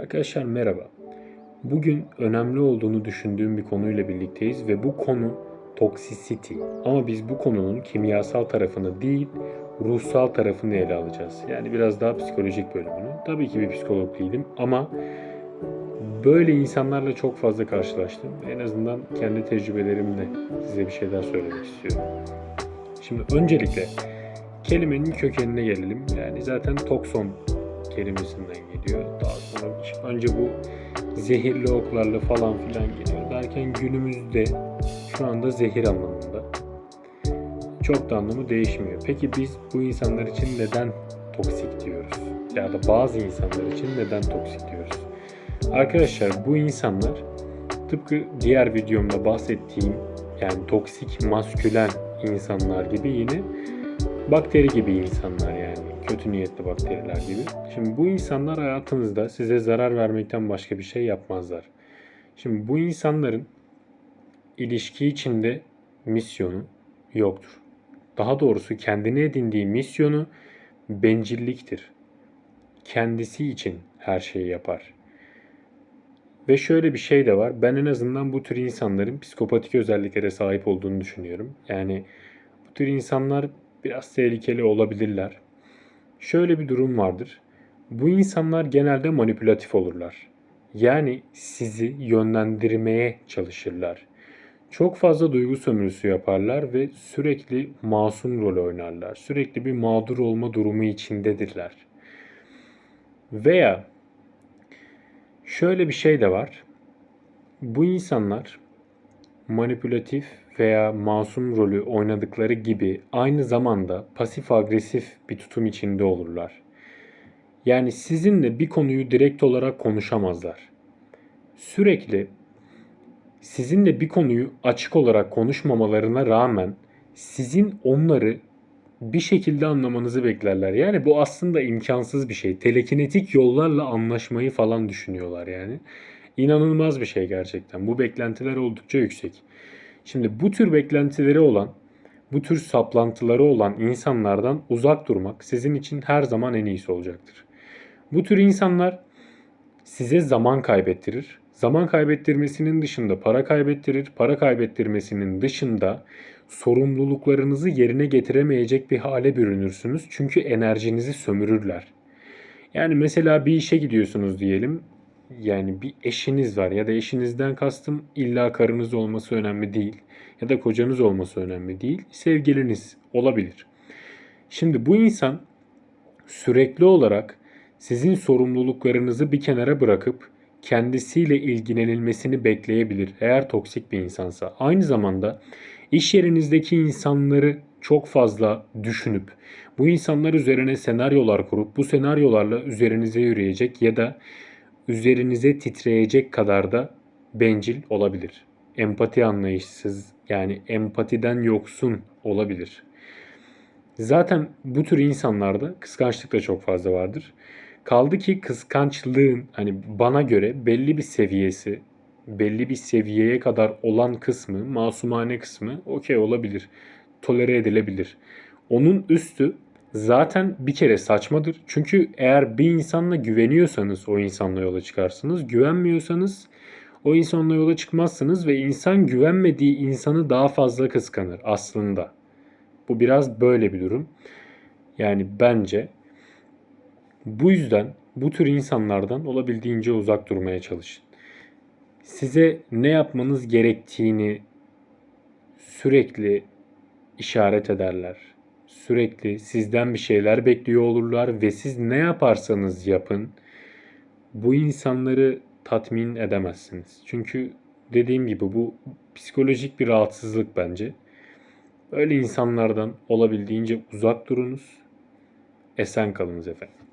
Arkadaşlar merhaba. Bugün önemli olduğunu düşündüğüm bir konuyla birlikteyiz ve bu konu toksisity. Ama biz bu konunun kimyasal tarafını değil, ruhsal tarafını ele alacağız. Yani biraz daha psikolojik bölümünü. Tabii ki bir psikolog değilim ama böyle insanlarla çok fazla karşılaştım. En azından kendi tecrübelerimle size bir şeyler söylemek istiyorum. Şimdi öncelikle kelimenin kökenine gelelim. Yani zaten tokson kelimesinden geliyor. Daha sonra önce bu zehirli oklarla falan filan geliyor derken günümüzde şu anda zehir anlamında. Çok da anlamı değişmiyor. Peki biz bu insanlar için neden toksik diyoruz? Ya da bazı insanlar için neden toksik diyoruz? Arkadaşlar bu insanlar tıpkı diğer videomda bahsettiğim yani toksik maskülen insanlar gibi yine bakteri gibi insanlar yani kötü niyetli bakteriler gibi. Şimdi bu insanlar hayatınızda size zarar vermekten başka bir şey yapmazlar. Şimdi bu insanların ilişki içinde misyonu yoktur. Daha doğrusu kendine edindiği misyonu bencilliktir. Kendisi için her şeyi yapar. Ve şöyle bir şey de var. Ben en azından bu tür insanların psikopatik özelliklere sahip olduğunu düşünüyorum. Yani bu tür insanlar biraz tehlikeli olabilirler. Şöyle bir durum vardır. Bu insanlar genelde manipülatif olurlar. Yani sizi yönlendirmeye çalışırlar. Çok fazla duygu sömürüsü yaparlar ve sürekli masum rol oynarlar. Sürekli bir mağdur olma durumu içindedirler. Veya şöyle bir şey de var. Bu insanlar manipülatif veya masum rolü oynadıkları gibi aynı zamanda pasif agresif bir tutum içinde olurlar. Yani sizinle bir konuyu direkt olarak konuşamazlar. Sürekli sizinle bir konuyu açık olarak konuşmamalarına rağmen sizin onları bir şekilde anlamanızı beklerler. Yani bu aslında imkansız bir şey. Telekinetik yollarla anlaşmayı falan düşünüyorlar yani. İnanılmaz bir şey gerçekten. Bu beklentiler oldukça yüksek. Şimdi bu tür beklentileri olan, bu tür saplantıları olan insanlardan uzak durmak sizin için her zaman en iyisi olacaktır. Bu tür insanlar size zaman kaybettirir. Zaman kaybettirmesinin dışında para kaybettirir. Para kaybettirmesinin dışında sorumluluklarınızı yerine getiremeyecek bir hale bürünürsünüz. Çünkü enerjinizi sömürürler. Yani mesela bir işe gidiyorsunuz diyelim. Yani bir eşiniz var ya da eşinizden kastım illa karınız olması önemli değil. Ya da kocanız olması önemli değil. Sevgiliniz olabilir. Şimdi bu insan sürekli olarak sizin sorumluluklarınızı bir kenara bırakıp kendisiyle ilgilenilmesini bekleyebilir eğer toksik bir insansa. Aynı zamanda iş yerinizdeki insanları çok fazla düşünüp bu insanlar üzerine senaryolar kurup bu senaryolarla üzerinize yürüyecek ya da üzerinize titreyecek kadar da bencil olabilir. Empati anlayışsız yani empatiden yoksun olabilir. Zaten bu tür insanlarda kıskançlık da çok fazla vardır. Kaldı ki kıskançlığın hani bana göre belli bir seviyesi, belli bir seviyeye kadar olan kısmı, masumane kısmı okey olabilir. Tolere edilebilir. Onun üstü zaten bir kere saçmadır. Çünkü eğer bir insanla güveniyorsanız o insanla yola çıkarsınız. Güvenmiyorsanız o insanla yola çıkmazsınız ve insan güvenmediği insanı daha fazla kıskanır aslında. Bu biraz böyle bir durum. Yani bence bu yüzden bu tür insanlardan olabildiğince uzak durmaya çalışın. Size ne yapmanız gerektiğini sürekli işaret ederler. Sürekli sizden bir şeyler bekliyor olurlar ve siz ne yaparsanız yapın bu insanları tatmin edemezsiniz. Çünkü dediğim gibi bu psikolojik bir rahatsızlık bence. Böyle insanlardan olabildiğince uzak durunuz. Esen kalınız efendim.